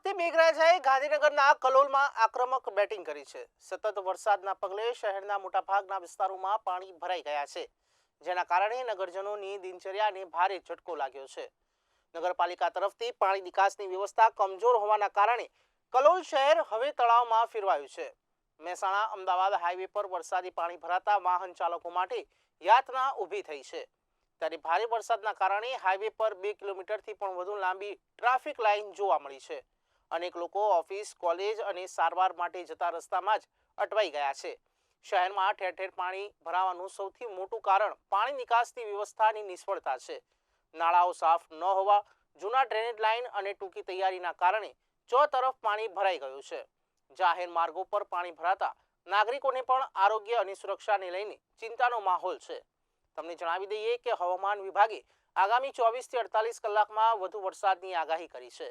વખતે મેઘરાજાએ ગાંધીનગરના કલોલમાં આક્રમક બેટિંગ કરી છે. સતત વરસાદના પગલે શહેરના મોટાભાગના વિસ્તારોમાં પાણી ભરાઈ ગયા છે. જેના કારણે નગરજનોની દિનચર્યાને ભારે ઝટકો લાગ્યો છે. નગરપાલિકા તરફથી પાણી નિકાસની વ્યવસ્થા કમજોર હોવાના કારણે કલોલ શહેર હવે તળાવમાં ફેરવાયું છે. મહેસાણા, અમદાવાદ હાઈવે પર વરસાદી પાણી ભરાતા વાહન ચાલકો માટે યાતના ઊભી થઈ છે. ત્યારે ભારે વરસાદના કારણે હાઈવે પર બે કિલોમીટરથી પણ વધુ લાંબી ટ્રાફિક લાઇન જોવા મળી છે. અનેક લોકો ઓફિસ, કોલેજ અને સારવાર માટે જતા રસ્તામાં જ અટવાઈ ગયા છે. શહેરમાં ઠેર ઠેર પાણી ભરાવાનું સૌથી મોટું કારણ પાણી નિકાસની વ્યવસ્થાની નિષ્ફળતા છે. નાળાઓ સાફ ન હોવા, જૂના ડ્રેનેજ લાઇન અને ટૂંકી તૈયારીના કારણે ચો તરફ પાણી ભરાઈ ગયું છે. જાહેર માર્ગો પર પાણી ભરાતા નાગરિકોને પણ આરોગ્ય અને સુરક્ષાને લઈને ચિંતાનો માહોલ છે. તમને જણાવી દઈએ કે હવામાન વિભાગે આગામી ચોવીસથી અડતાલીસ કલાકમાં વધુ વરસાદની આગાહી કરી છે.